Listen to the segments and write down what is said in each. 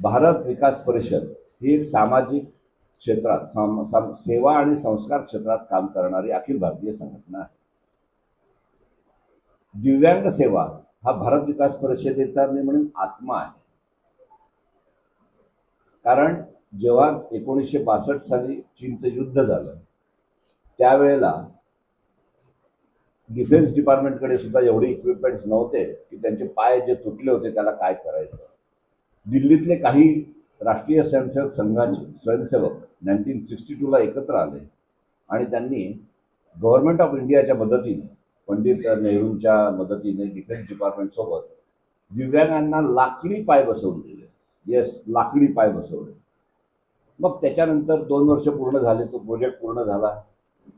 भारत विकास परिषद ही एक सामाजिक क्षेत्रात सम, साम सेवा आणि संस्कार क्षेत्रात काम करणारी अखिल भारतीय संघटना आहे. दिव्यांग सेवा हा भारत विकास परिषदेचा मी म्हणून आत्मा आहे. कारण जेव्हा एकोणीसशे बासष्ट साली चीनचं युद्ध झालं त्यावेळेला डिफेन्स डिपार्टमेंटकडे सुद्धा एवढे इक्विपमेंट्स नव्हते की त्यांचे पाय जे तुटले होते त्याला काय करायचं. दिल्लीतले काही राष्ट्रीय स्वयंसेवक संघाचे स्वयंसेवक नाईन्टीन सिक्स्टी टूला एकत्र आले. आणि त्यांनी गव्हर्नमेंट ऑफ इंडियाच्या मदतीने पंडित नेहरूंच्या मदतीने डिफेन्स डिपार्टमेंटसोबत दिव्यांगांना लाकडी पाय बसवून दिले. येस लाकडी पाय बसवले. मग त्याच्यानंतर दोन वर्ष पूर्ण झाले तो प्रोजेक्ट पूर्ण झाला.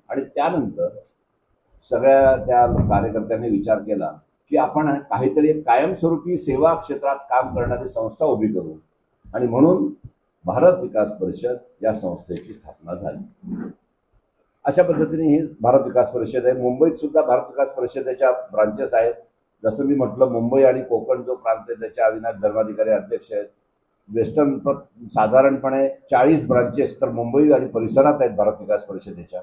आणि त्यानंतर सगळ्या त्या कार्यकर्त्यांनी विचार केला की आपण काहीतरी कायमस्वरूपी सेवा क्षेत्रात काम करणारी संस्था उभी करू. आणि म्हणून भारत विकास परिषद या संस्थेची स्थापना झाली. अशा पद्धतीने ही भारत विकास परिषद आहे. मुंबईत सुद्धा भारत विकास परिषदेच्या ब्रांचेस आहेत. जसं मी म्हटलं मुंबई आणि कोकण जो प्रांत आहे त्याच्या अविनाश धर्माधिकारी अध्यक्ष आहेत. वेस्टर्न प्र साधारणपणे चाळीस ब्रांचेस तर मुंबई आणि परिसरात आहेत भारत विकास परिषदेच्या.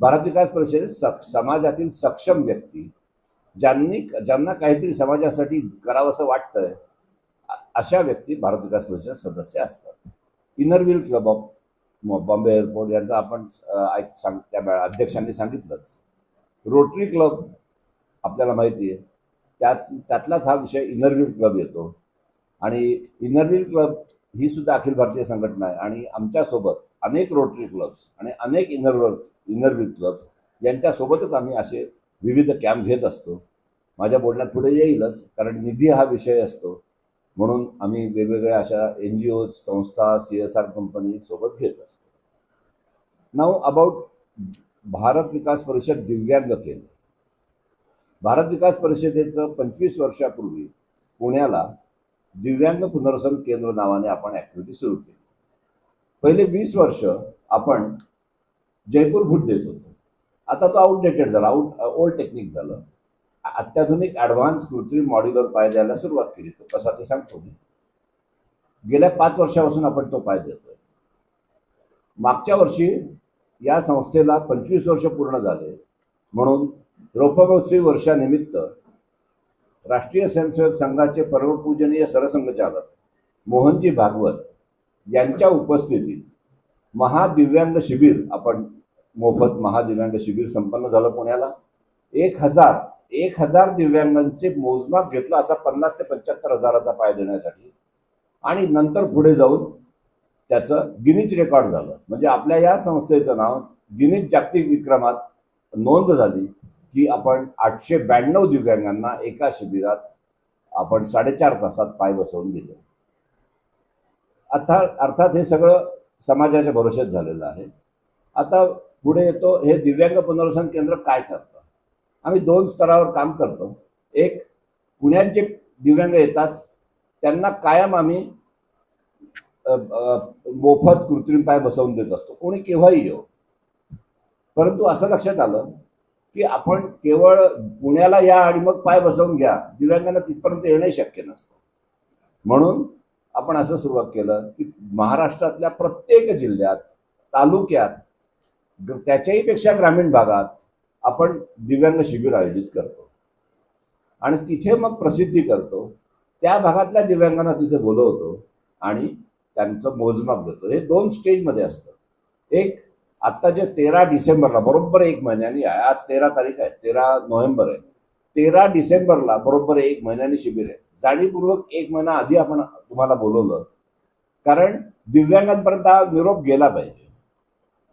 भारत विकास परिषदेत स समाजातील सक्षम व्यक्ती ज्यांनी ज्यांना काहीतरी समाजासाठी करावंसं वाटतंय अशा व्यक्ती भारत विकास परिषद सदस्य असतात. Inner wheel club of Bombay airport यांचा आपण ऐक सांग त्या अध्यक्षांनी सांगितलंच. रोटरी क्लब आपल्याला माहिती आहे. त्याच त्यातलाच हा विषय इनरव्हील क्लब येतो. आणि इनरव्हील क्लब ही सुद्धा अखिल भारतीय संघटना आहे. आणि आमच्यासोबत अनेक रोटरी क्लब्स आणि अनेक इनर इनरव्हील क्लब्स यांच्यासोबतच आम्ही असे विविध कॅम्प घेत असतो. माझ्या बोलण्यात पुढे येईलच कारण निधी हा विषय असतो. म्हणून आम्ही वेगवेगळ्या अशा एन जी ओ संस्था सी एस आर कंपनी सोबत घेत असतो. नाव अबाउट भारत विकास परिषद दिव्यांग केंद्र. भारत विकास परिषदेचं पंचवीस वर्षापूर्वी पुण्याला दिव्यांग पुनर्वसन केंद्र नावाने आपण ॲक्टिव्हिटी सुरू केली. पहिले वीस वर्ष आपण जयपूर भूट देत होतो. आता तो आउटडेटेड झाला आउट ओल्ड टेक्निक झालं. अत्याधुनिक ॲडव्हान्स कृत्रिम मॉड्युलर पाय द्यायला सुरुवात केली. तो कसा ते सांगतो मी. गेल्या पाच वर्षापासून आपण तो पाय देतोय. मागच्या वर्षी या संस्थेला पंचवीस वर्ष पूर्ण झाले. म्हणून रोपमहोत्सवी वर्षानिमित्त राष्ट्रीय स्वयंसेवक संघाचे परमपूजनीय सरसंघचालक मोहनजी भागवत यांच्या उपस्थितीत महादिव्यांग शिबिर आपण मोफत महादिव्यांग शिबिर संपन्न झालं पुण्याला. एक हजार एक हजार दिव्यांगांचे मोजमाप घेतलं असा पन्नास ते पंच्याहत्तर हजाराचा पाय देण्यासाठी. आणि नंतर पुढे जाऊन त्याचं गिनीज रेकॉर्ड झालं. म्हणजे आपल्या या संस्थेचं नाव गिनीज जागतिक विक्रमात नोंद झाली की आपण आठशे ब्याण्णव दिव्यांगांना एका शिबिरात आपण साडेचार तासात पाय बसवून दिले. अर्थात अर्थात हे सगळं समाजाच्या भरोश्यात झालेलं आहे. आता पुढे येतो हे दिव्यांग पुनर्वसन केंद्र काय करतं? आम्ही दोन स्तरावर काम करतो. एक पुण्यात जे दिव्यांग येतात त्यांना कायम आम्ही मोफत कृत्रिम पाय बसवून देत असतो. कोणी केव्हाही येऊ परंतु असं लक्षात आलं की आपण केवळ पुण्याला या आणि मग पाय बसवून घ्या दिव्यांगांना तिथपर्यंत येणंही शक्य नसतं. म्हणून आपण असं सुरुवात केलं की महाराष्ट्रातल्या प्रत्येक जिल्ह्यात तालुक्यात त्याच्याही पेक्षा ग्रामीण भागात आपण दिव्यांग शिबिर आयोजित करतो. आणि तिथे मग प्रसिद्धी करतो. त्या भागातल्या दिव्यांगांना तिथे बोलवतो आणि त्यांचं मोजमाप घेतो. हे दोन स्टेजमध्ये असतं. एक आत्ता जे तेरा डिसेंबरला बरोबर एक महिन्यानी आहे. आज तेरा तारीख आहे. तेरा नोव्हेंबर आहे. तेरा डिसेंबरला बरोबर एक महिन्यानी शिबिर आहे. जाणीवपूर्वक एक महिना आधी आपण तुम्हाला बोलवलं. कारण दिव्यांगांपर्यंत हा निरोप गेला पाहिजे.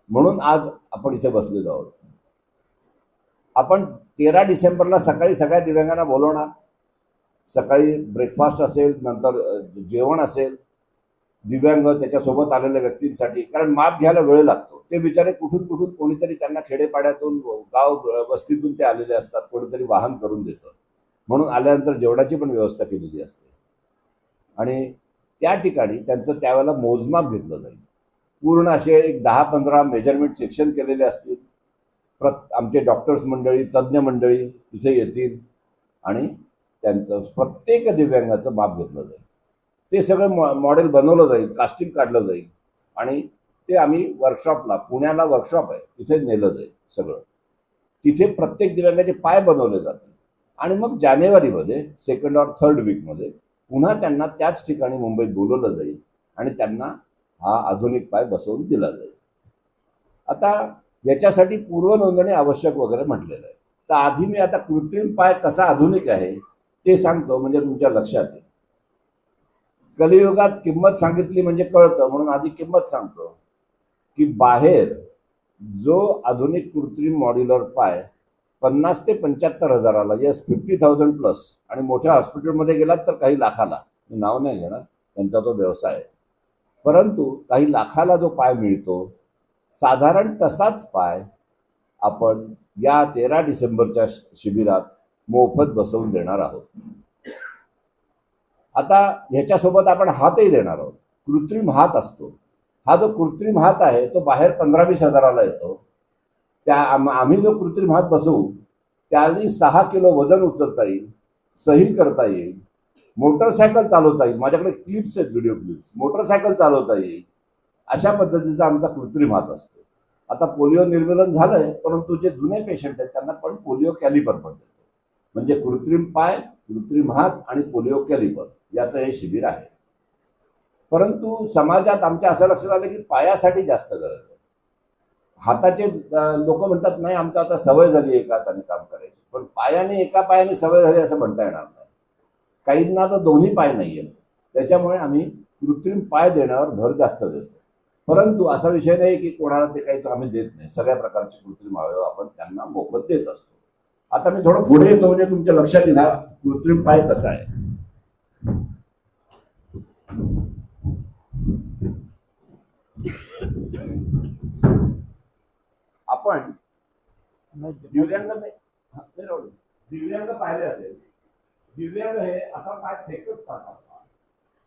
म्हणून आज आपण इथे बसलेलो आहोत. आपण तेरा डिसेंबरला सकाळी सगळ्या दिव्यांगांना बोलवणार. सकाळी ब्रेकफास्ट असेल नंतर जेवण असेल दिव्यांग त्याच्यासोबत आलेल्या व्यक्तींसाठी. कारण माप घ्यायला वेळ लागतो. ते बिचारे कुठून कुठून कोणीतरी त्यांना खेडेपाड्यातून गाव वस्तीतून ते आलेले असतात. कोणीतरी वाहन करून देतं. म्हणून आल्यानंतर जेवणाची पण व्यवस्था केलेली असते. आणि त्या ठिकाणी त्यांचं त्यावेळेला मोजमाप घेतलं जाईल. पूर्ण असे एक दहा पंधरा मेजरमेंट सेक्शन केलेले असतील. प्रत आमचे डॉक्टर्स मंडळी तज्ज्ञ मंडळी तिथे येतील आणि त्यांचं प्रत्येक दिव्यांगाचं माप घेतलं जाईल. ते सगळं मॉ मॉडेल बनवलं जाईल कास्टिंग काढलं जाईल आणि ते आम्ही वर्कशॉपला पुण्याला वर्कशॉप आहे तिथे नेलं जाईल सगळं. तिथे प्रत्येक दिव्यांगाचे पाय बनवले जातील. आणि मग जानेवारीमध्ये सेकंड ऑर थर्ड वीकमध्ये पुन्हा त्यांना त्याच ठिकाणी मुंबईत बोलवलं जाईल आणि त्यांना हा आधुनिक पाय बसवून दिला जाईल. आता याच्यासाठी पूर्वनोंदणी आवश्यक वगैरे म्हटलेलं आहे. तर आधी मी आता कृत्रिम पाय कसा आधुनिक आहे ते सांगतो म्हणजे तुमच्या लक्षात येईल. कलियुगात किंमत सांगितली म्हणजे कळतं म्हणून आधी किंमत सांगतो. की बाहेर जो आधुनिक कृत्रिम मॉड्युलर पाय पन्नास ते पंच्याहत्तर हजाराला येस फिफ्टी थाउजंड प्लस आणि मोठ्या हॉस्पिटलमध्ये गेलात तर काही लाखाला. मी नाव नाही घेणार त्यांचा तो व्यवसाय आहे. परंतु काही लाखाला जो पाय मिळतो साधारण तसाच पाय आपण या तेरा डिसेंबरच्या शि- शिबिरात मोफत बसवून देणार आहोत. आता ह्याच्यासोबत आपण हातही देणार आहोत. कृत्रिम हात असतो. हा जो कृत्रिम हात आहे तो बाहेर पंधरा वीस हजाराला येतो. त्या आम- आम्ही जो कृत्रिम हात बसवू त्याने सहा किलो वजन उचलता येईल सही करता येईल मोटरसायकल चालवता येईल माझ्याकडे क्लिप्स आहेत व्हिडिओ क्लिप्स मोटरसायकल चालवता येईल अशा पद्धतीचा आमचा कृत्रिम हात असतो. आता पोलिओ निर्मूलन झालंय परंतु जे जुने पेशंट आहेत त्यांना पण पोलिओ कॅलिपर पण देतो. म्हणजे कृत्रिम पाय कृत्रिम हात आणि पोलिओ कॅलिपर याचं हे शिबिर आहे. परंतु समाजात आमच्या असं लक्षात आलं की पायासाठी जास्त गरज आहे. हाताचे लोक म्हणतात नाही आमचं आता सवय झाली एका हाताने काम करायची. पण पायाने एका पायाने सवय झाली असं म्हणता येणार नाही. काहींना तर दोन्ही पाय नाही आहेत त्याच्यामुळे आम्ही कृत्रिम पाय देण्यावर भर जास्त देतो. परंतु असा विषय नाही की कोणाला ते काही तर आम्ही देत नाही. सगळ्या प्रकारचे कृत्रिम अवयव आपण त्यांना मोफत देत असतो. आता मी थोडं पुढे येतो म्हणजे तुमच्या लक्षात येईल हा कृत्रिम पाय कसा आहे. आपण दिव्यांग नाही. दिव्यांग पाहिले असेल. दिव्यांग हे असा पाय फेकत चालतात.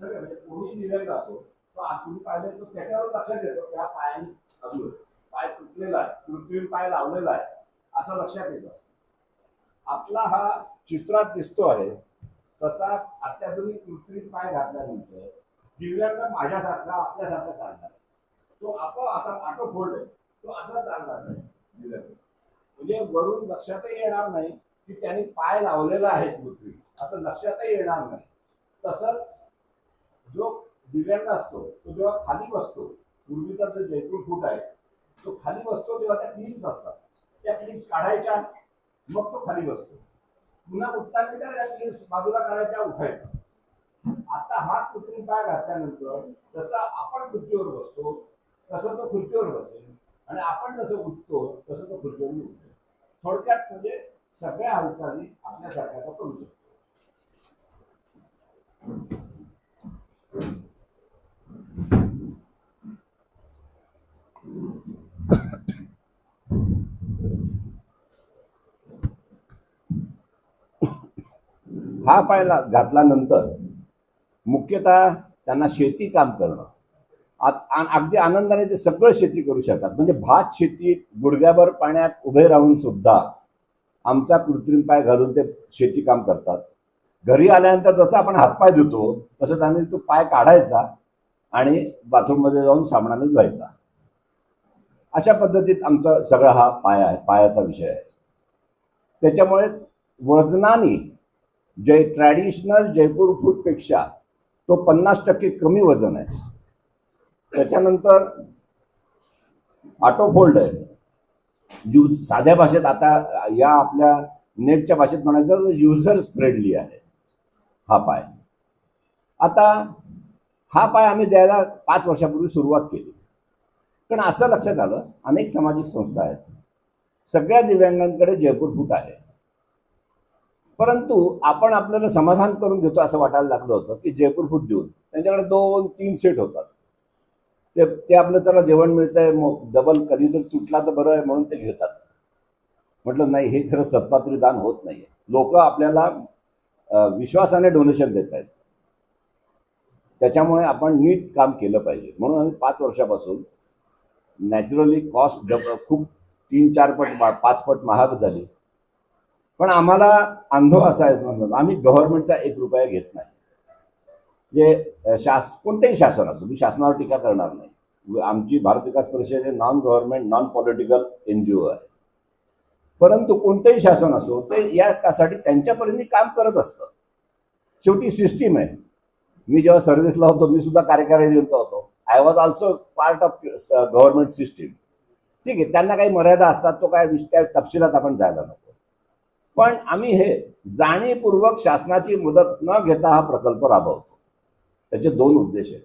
सगळे म्हणजे कोणी दिव्यांग असो तो आज तुम्ही पाहिले तर त्याच्यावर लक्षात येतो त्या पायाने अजून पाय तुटलेला आहे कृत्रिम पाय लावलेला आहे असं लक्षात येतो आपला हा चित्रात दिसतो आहे तसा अत्याधुनिक कृत्रिम पाय घातल्यानंतर दिव्यांग माझ्यासारखा आपल्यासारखा चालणार तो आपण असा ऑटो फोडले आहे तो असा चालणार नाही दिव्यांग. म्हणजे वरून लक्षातही येणार नाही की त्यांनी पाय लावलेला आहे पृथ्वी असं लक्षातही येणार नाही. तसंच जो दिव्यांग असतो तो जेव्हा खाली बसतो पूर्वीचा जो जयपूर फूट आहे तो खाली बसतो तेव्हा त्या क्लिप्स असतात. त्या क्लिप्स काढायच्या मग तो खाली बसतो. पुन्हा उठताना त्या क्लिप्स बाजूला काढायच्या उठायचा आता हा कृत्रिम पाय घातल्यानंतर जसं आपण खुर्चीवर बसतो तसं तो खुर्चीवर बसेल. आणि आपण जसं उठतो तसं तो खुर्चीवर उठतो. थोडक्यात म्हणजे सगळ्या हालचाली आपल्यासारख्या करू शकतो. हा पायला घातल्यानंतर मुख्यतः त्यांना शेती काम करणं. आ- आ- अगदी आनंदाने ते सगळं शेती करू शकतात. म्हणजे भात शेतीत गुडघ्याभर पाण्यात उभे राहून सुद्धा आमचा कृत्रिम पाय घालून ते शेती काम करतात. घरी आल्यानंतर जसं आपण हातपाय धुतो तसं त्यांनी तो पाय काढायचा आणि बाथरूममध्ये जाऊन सामनाने धुवायचा. अशा पद्धतीत आमचा सगळा हा पाय आहे पायाचा विषय आहे. त्याच्यामुळे वजनाने जय ट्रॅडिशनल जयपूर फूडपेक्षा तो पन्नास टक्के कमी वजन आहे. त्याच्यानंतर ऑटोफोल्ड आहे. यू साध्या भाषेत आता या आपल्या नेटच्या भाषेत म्हणायचं तर युजर स्प्रेडली आहे. हा पाय. आता हा पाय आम्ही द्यायला पाच वर्षापूर्वी सुरुवात केली. पण असं लक्षात आलं अनेक सामाजिक संस्था आहेत. सगळ्या दिव्यांगांकडे जयपूर फूट आहे. परंतु आपण आपल्याला समाधान करून घेतो असं वाटायला लागलं होतं की जयपूर फूट देऊन. त्यांच्याकडे दोन तीन सेट होतात. ते ते आपलं त्याला जेवण मिळतंय मग डबल कधीतरी तुटला तर बरं आहे म्हणून ते घेतात. म्हटलं नाही हे खरं सत्पात्री दान होत नाही लोक आपल्याला विश्वासाने डोनेशन देत आहेत त्याच्यामुळे आपण नीट काम केलं पाहिजे. म्हणून आम्ही पाच वर्षापासून नॅचरली कॉस्ट डब खूप तीन चार पट पाच पट महाग झाली. पण आम्हाला अनुभव असा आहे आम्ही गव्हर्नमेंटचा एक रुपया घेत नाही. जे शास कोणतेही शासन असो मी शासनावर टीका करणार नाही. आमची भारत विकास परिषद हे non government non political N G O आहे. परंतु कोणतेही शासन असो ते यासाठी त्यांच्या परीने काम करत असतं. शेवटी सिस्टीम आहे. मी जेव्हा सर्व्हिसला होतो मी सुद्धा कार्यकारी अभियंता होतो. I was also part of government system ठीक आहे त्यांना काही मर्यादा असतात तो काय त्या तपशिलात आपण जायला नको. पण आम्ही हे जाणीवपूर्वक शासनाची मदत न घेता हा प्रकल्प राबवतो. त्याचे दोन उद्देश आहेत.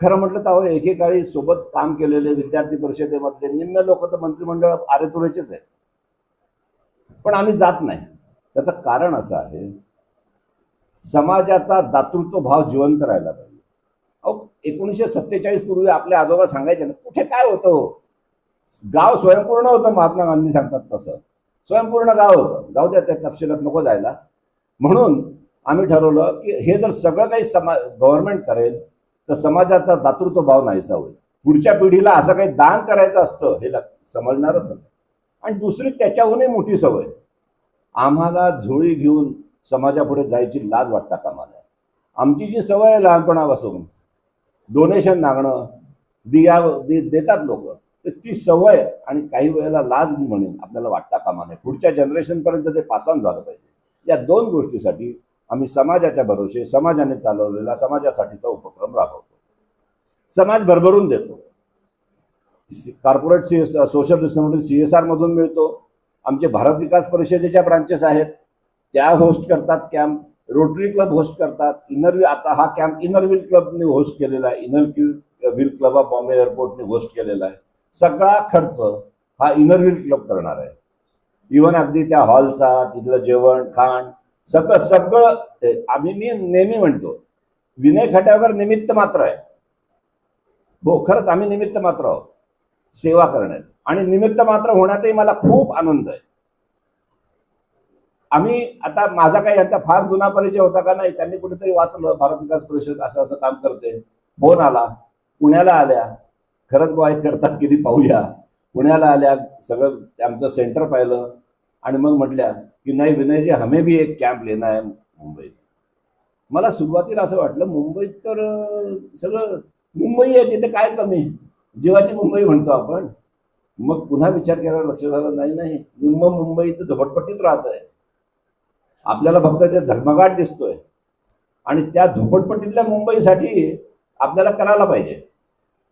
खरं म्हटलं तर अहो एकेकाळी सोबत काम केलेले विद्यार्थी परिषदेमधले निम्न लोक तर मंत्रिमंडळ आरेतुरेचेच आहेत. पण आम्ही जात नाही. त्याचं कारण असं आहे समाजाचा दातृत्व भाव जिवंत राहिला पाहिजे. अहो एकोणीसशे सत्तेचाळीस पूर्वी आपले आजोबा सांगायचे ना कुठे काय होतं हो? गाव स्वयंपूर्ण होतं महात्मा गांधी सांगतात तसं. स्वयंपूर्ण गाव होतं. जाऊ द्या त्या तपशिलात नको जायला. म्हणून आम्ही ठरवलं की हे जर सगळं काही समा गव्हर्नमेंट करेल तर समाजाचा दातृत्व भाव नाहीसा होईल. पुढच्या पिढीला असं काही दान करायचं असतं हे समजणारच नाही. आणि दुसरी त्याच्याहूनही मोठी सवय. आम्हाला झोळी घेऊन समाजापुढे जायची लाज वाटता कामाला आमची जी सवय आहे लहानपणापासून डोनेशन मागणं दिया दे- देतात लोक. तर ती सवय आणि काही वेळेला लाज मी म्हणेन. आपल्याला वाटता कामा नये. पुढच्या जनरेशनपर्यंत ते पास ऑन झालं पाहिजे. या दोन गोष्टीसाठी आम्ही समाजाच्या भरोसे समाजाने चालवलेला समाजासाठीचा उपक्रम राबवतो. समाज भरभरून देतो. Corporate C S social responsibility C S आरमधून मिळतो. आमचे भारत विकास परिषदेच्या ब्रांचेस आहेत. त्या होस्ट करतात कॅम्प रोटरी क्लब होस्ट करतात. इनरवी आता हा कॅम्प इनरव्हील क्लबने होस्ट केलेला आहे. Inner wheel club of Bombay एअरपोर्टने host केलेला आहे. सगळा खर्च हा इनरव्हील क्लब करणार आहे. इवन अगदी त्या हॉलचा तिथलं जेवण खाण सगळं सगळं आम्ही मी नेहमी म्हणतो विनय खट्यावर निमित्त मात्र आहे. हो खरंच आम्ही निमित्त मात्र आहोत. सेवा करण्यात. आणि निमित्त मात्र होण्यातही मला खूप आनंद आहे. आम्ही आता माझा काही आता फार जुना परिचय होता का नाही त्यांनी कुठेतरी वाचलं भारत विकास परिषद असं असं काम करते. फोन आला. पुण्याला आल्या. खरंच बुवा हे करतात किती पाहूया. पुण्याला आल्या सगळं आमचं सेंटर पाहिलं. आणि मग म्हटल्या की नाही विनयजी हमें भी एक कॅम्प लेना आहे मुंबईत मला सुरुवातीला असं वाटलं मुंबईत तर सगळं मुंबई आहे तिथे काय कमी? जीवाची मुंबई म्हणतो आपण. मग पुन्हा विचार केला लक्ष झालं नाही नाही निम्म मुंबई तर झोपटपट्टीत राहत आहे आपल्याला फक्त ते झगमगाट दिसतोय. आणि त्या झोपडपट्टीतल्या मुंबईसाठी आपल्याला करायला पाहिजे.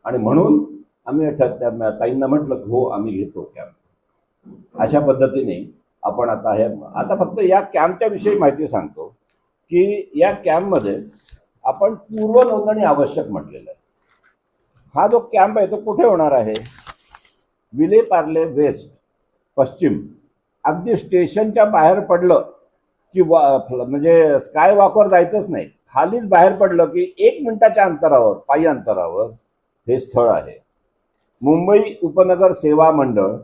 आणि म्हणून आम्ही ताईंना म्हटलं की हो आम्ही घेतो कॅम्प अशा पद्धतीने आपण आता हे आता फक्त या कॅम्पच्या विषयी माहिती सांगतो की या कॅम्पमध्ये आपण पूर्व नोंदणी आवश्यक म्हटलेलं आहे. हा जो कॅम्प आहे तो कुठे होणार आहे? विले पार्ले वेस्ट पश्चिम. अगदी स्टेशनच्या बाहेर पडलं की वा म्हणजे स्काय वॉकवर जायचंच नाही. खालीच बाहेर पडलं की एक मिनिटाच्या अंतरावर पायी अंतरावर हे स्थळ आहे. मुंबई उपनगर सेवा मंडळ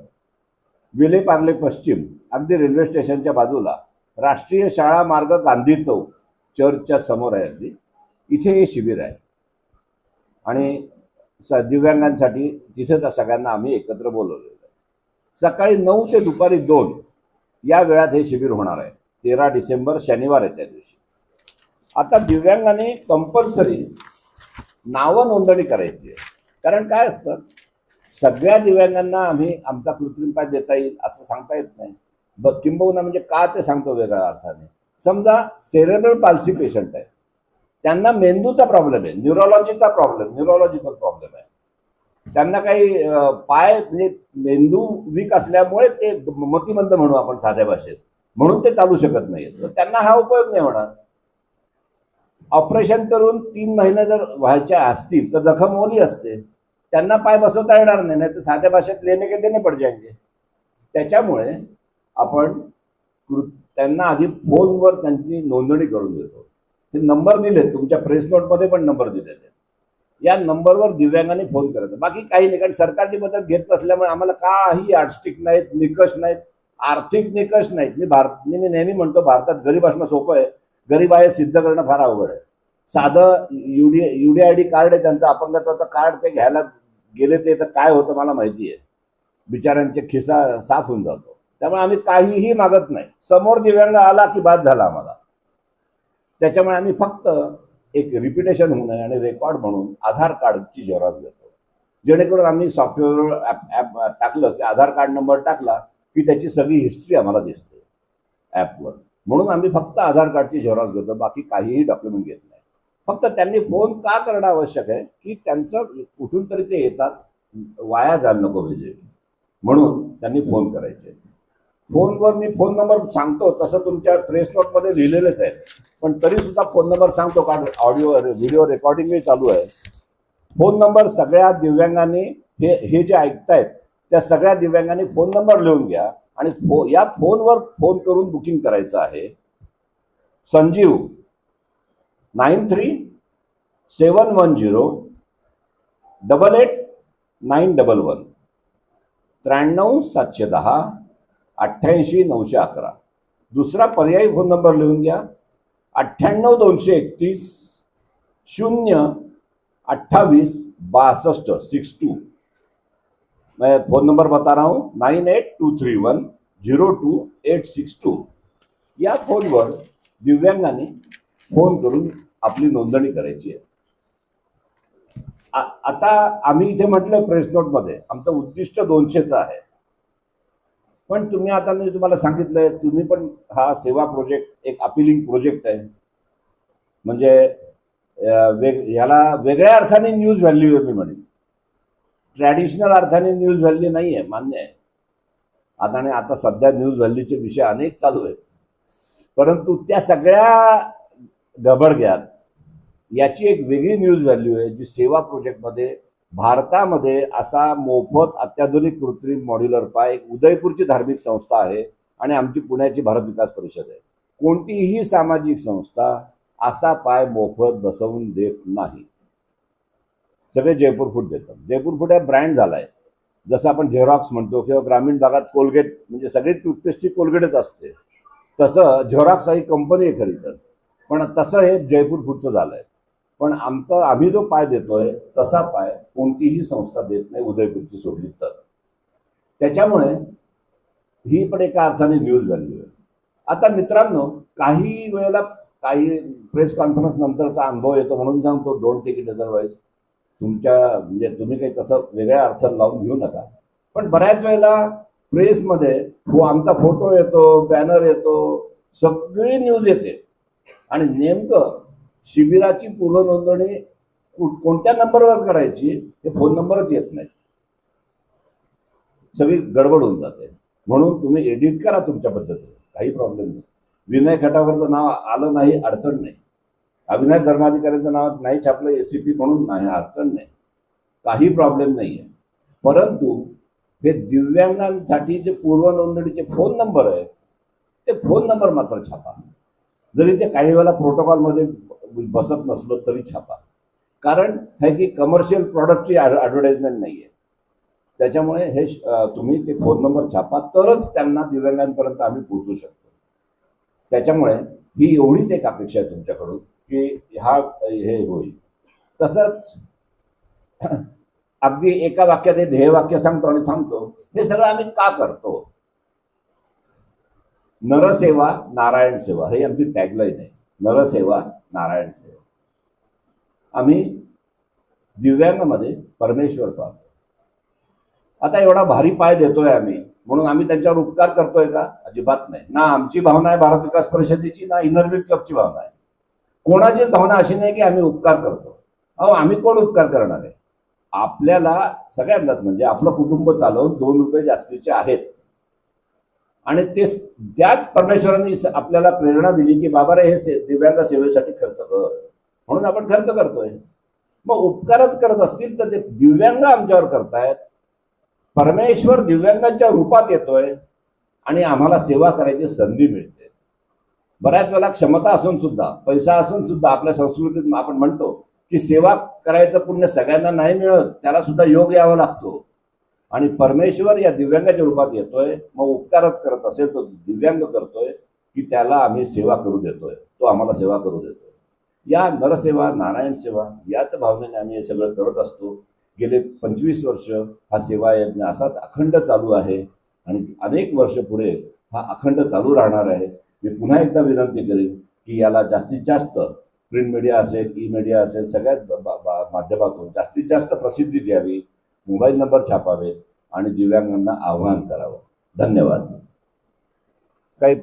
विलेपार्ले पश्चिम अगदी रेल्वे स्टेशनच्या बाजूला राष्ट्रीय शाळा मार्ग गांधी चौक चर्चच्या समोर आहे अगदी. इथे हे शिबिर आहे. आणि स दिव्यांगांसाठी तिथे त्या सगळ्यांना आम्ही एकत्र बोलवलेलं आहे. सकाळी नऊ ते दुपारी दोन या वेळात हे शिबिर होणार आहे. तेरा डिसेंबर शनिवार आहे त्या दिवशी. आता दिव्यांगाने कंपल्सरी नावं नोंदणी करायची आहे. कारण काय असतं? सगळ्या दिव्यांगांना आम्ही आमचा कृत्रिम पाय देता येईल असं सांगता येत नाही. ब किंबहुना म्हणजे का ते सांगतो वेगळ्या अर्थाने. समजा सेरेब्रल पाल्सी पेशंट आहे. त्यांना मेंदूचा प्रॉब्लेम आहे न्यूरोलॉजीचा प्रॉब्लेम न्यूरोलॉजिकल प्रॉब्लेम आहे. त्यांना काही पाय म्हणजे मेंदू वीक असल्यामुळे ते मतिमंद म्हणू आपण साध्या भाषेत. म्हणून ते चालू शकत नाही तर त्यांना हा उपयोग नाही होणार. ऑपरेशन करून तीन महिने जर व्हायच्या असतील तर जखम ओली असते. त्यांना पाय बसवता येणार नाही नाही तर साध्या भाषेत लेणे के देणे पड जायचे. त्याच्यामुळे आपण त्यांना आधी फोनवर त्यांची नोंदणी करून देतो. ते नंबर दिलेत तुमच्या प्रेस नोटमध्ये पण नंबर दिलेले आहेत. या नंबरवर दिव्यांगाने फोन करायचा बाकी काही नाही कारण सरकारची मदत घेत नसल्यामुळे आम्हाला काही आर्टिस्टिक नाहीत निकष नाहीत आर्थिक निकष नाहीत. मी भारत मी नेहमी म्हणतो भारतात गरीब असणं सोपं आहे. गरीब आहे सिद्ध करणं फार अवघड आहे. साधं UD UD I D card आहे त्यांचं अपंगत्वाचं कार्ड ते घ्यायला गेले ते तर काय होतं मला माहिती आहे. बिचाऱ्यांचे खिसा साफ होऊन जातो. त्यामुळे आम्ही काहीही मागत नाही. समोर दिव्यांग आला की बाद झाला आम्हाला. त्याच्यामुळे आम्ही फक्त एक रिपिटेशन होऊ नये आणि रेकॉर्ड म्हणून आधार कार्डची झेरॉक्स घेतो. जेणेकरून आम्ही सॉफ्टवेअरवर ॲप ॲप टाकलं की आधार कार्ड नंबर टाकला की त्याची सगळी हिस्ट्री आम्हाला दिसते. ॲपवर म्हणून आम्ही फक्त आधार कार्डची झेरॉक्स घेतो बाकी काहीही डॉक्युमेंट घेत नाही. फक्त त्यांनी फोन का करणं आवश्यक आहे की त्यांचं कुठून तरी ते येतात वाया जायला नको व्हिजिट म्हणून त्यांनी फोन करायचे. फोनवर मी फोन नंबर सांगतो तसं तुमच्या प्रेस नोटमध्ये लिहिलेलेच आहे. पण तरी सुद्धा फोन नंबर सांगतो कारण ऑडिओ व्हिडिओ रेकॉर्डिंगही चालू आहे. फोन नंबर सगळ्या दिव्यांगांनी हे हे जे ऐकतायत त्या सगळ्या दिव्यांगांनी फोन नंबर लिहून घ्या आणि फो या फोनवर फोन करून बुकिंग करायचं आहे. Sanjeev nine three seven one zero double eight nine double one. त्र्याण्णव सातशे दहा अठ्ठ्याऐंशी नऊशे अकरा. दुसरा पर्यायी फोन नंबर लिहून घ्या. अठ्ठ्याण्णव दोनशे एकतीस शून्य अठ्ठावीस बासष्ट सिक्स टू. मैं फ़ोन नंबर बता रहा हूँ nine eight two three one zero two eight six two. या फोनवर दिव्यांगाने फोन करून आपली नोंदणी करायची आहे. आता आम्ही इथे म्हटलं प्रेस नोटमध्ये आमचं उद्दिष्ट दोनशेचं आहे. पण तुम्ही आता मी तुम्हाला सांगितलंय तुम्ही पण हा सेवा प्रोजेक्ट एक अपिलिंग प्रोजेक्ट आहे. म्हणजे वेग याला वेगळ्या अर्थाने न्यूज व्हॅल्यू आहे मी म्हणेन. ट्रॅडिशनल अर्थाने न्यूज व्हॅल्यू नाही आहे मान्य आहे. आता आणि आता सध्या न्यूज व्हॅल्यूचे विषय अनेक चालू आहेत. परंतु त्या सगळ्या गबडग्यात याची एक वेगळी न्यूज व्हॅल्यू आहे जी सेवा प्रोजेक्टमध्ये भारतामध्ये असा मोफत अत्याधुनिक कृत्रिम मॉड्युलर पाय एक उदयपूरची धार्मिक संस्था आहे आणि आमची पुण्याची भारत विकास परिषद आहे. कोणतीही सामाजिक संस्था असा पाय मोफत बसवून देत नाही. सगळे जयपूर फूड देतात. जयपूर फूड हा ब्रँड झाला आहे जसं आपण झेरॉक्स म्हणतो किंवा ग्रामीण भागात कोलगेट म्हणजे सगळी टूथपेस्टची कोलगेटच असते. तसं झेरॉक्स ही कंपनी आहे खरी तर. पण तसं हे जयपूर फूडचं झालं आहे पण आमचा आम्ही जो पाय देतोय तसा पाय कोणतीही संस्था देत नाही उदयपूरची सोडली तर. त्याच्यामुळे ही पण एका अर्थाने न्यूज झाली आहे. आता मित्रांनो काही वेळेला काही प्रेस कॉन्फरन्स नंतरचा अनुभव येतो म्हणून सांगतो दोन टेक अदरवाईज तुमच्या म्हणजे तुम्ही काही तसं वेगळ्या अर्थात लावून घेऊ नका. पण बऱ्याच वेळेला प्रेसमध्ये हो आमचा फोटो येतो बॅनर येतो सगळी न्यूज येते. आणि नेमकं शिबिराची पूर्वनोंदणी कोणत्या नंबरवर करायची हे फोन नंबरच येत नाही. सगळी गडबड होऊन जाते. म्हणून तुम्ही एडिट करा तुमच्या पद्धतीने. काही प्रॉब्लेम नाही. विनय खटावरचं नाव आलं नाही अडचण नाही. अविनाश धर्माधिकाऱ्यांचं नाव नाही छापलं ए सी पी म्हणून नाही अडचण नाही. काही प्रॉब्लेम नाही आहे. परंतु हे दिव्यांगांसाठी जे पूर्वनोंदणीचे फोन नंबर आहे ते फोन नंबर मात्र छापा. जरी ते काही वेळेला प्रोटोकॉलमध्ये बसत नसलं तरी छापा. कारण हे की कमर्शियल प्रॉडक्टची ॲडव्हर्टाइजमेंट नाही आहे त्याच्यामुळे हे श- तुम्ही ते फोन नंबर छापा तरच त्यांना दिव्यांगांपर्यंत आम्ही पोहोचू शकतो. त्याच्यामुळे ही एवढीच एक अपेक्षा आहे तुमच्याकडून. की हा हे होईल. तसंच अगदी एका वाक्यात हे ध्येयवाक्य सांगतो आणि थांबतो. हे सगळं आम्ही का करतो? नरसेवा नारायण सेवा. हे आमची टॅगलाईन आहे. नरसेवा नारायण सेवा. आम्ही दिव्यांगामध्ये परमेश्वर पाहतो. आता एवढा भारी पाय देतोय आम्ही. म्हणून आम्ही त्यांच्यावर उपकार करतोय का? अजिबात नाही. ना आमची भावना आहे भारत विकास परिषदेची ना इनरविट क्लबची भावना आहे. कोणाचीच भावना अशी नाही की आम्ही उपकार करतो. अहो आम्ही कोण उपकार करणार आहे? आपल्याला सगळ्यांनाच म्हणजे आपलं कुटुंब चालवून दोन रुपये जास्तीचे आहेत. आणि ते त्याच परमेश्वरांनी आपल्याला प्रेरणा दिली की बाबा रे हे से दिव्यांग सेवेसाठी खर्च कर. म्हणून आपण खर्च करतोय. मग उपकारच करत असतील तर ते दिव्यांग आमच्यावर करतायत. परमेश्वर दिव्यांगांच्या रूपात येतोय आणि आम्हाला सेवा करायची संधी मिळते. बऱ्याच वेळेला क्षमता असून सुद्धा पैसा असून सुद्धा आपल्या संस्कृतीत आपण म्हणतो की सेवा करायचं पुण्य सगळ्यांना नाही मिळत त्याला सुद्धा योग यावा लागतो. आणि परमेश्वर या दिव्यांगाच्या रूपात येतोय मग उपकारच करत असेल तो दिव्यांग करतोय की त्याला आम्ही सेवा करू देतोय तो आम्हाला सेवा करू देतोय. या नरसेवा नारायण सेवा याच भावनेने आम्ही हे सगळं करत असतो. गेले पंचवीस वर्ष हा सेवा यज्ञ असाच अखंड चालू आहे. आणि अनेक वर्ष पुढे हा अखंड चालू राहणार आहे. मी पुन्हा एकदा विनंती करेन की याला जास्तीत जास्त प्रिंट मीडिया असेल ई मीडिया असेल सगळ्याच माध्यमातून जास्तीत जास्त प्रसिद्धी द्यावी मोबाईल नंबर छापावेत आणि दिव्यांगांना आव्हान करावं. धन्यवाद.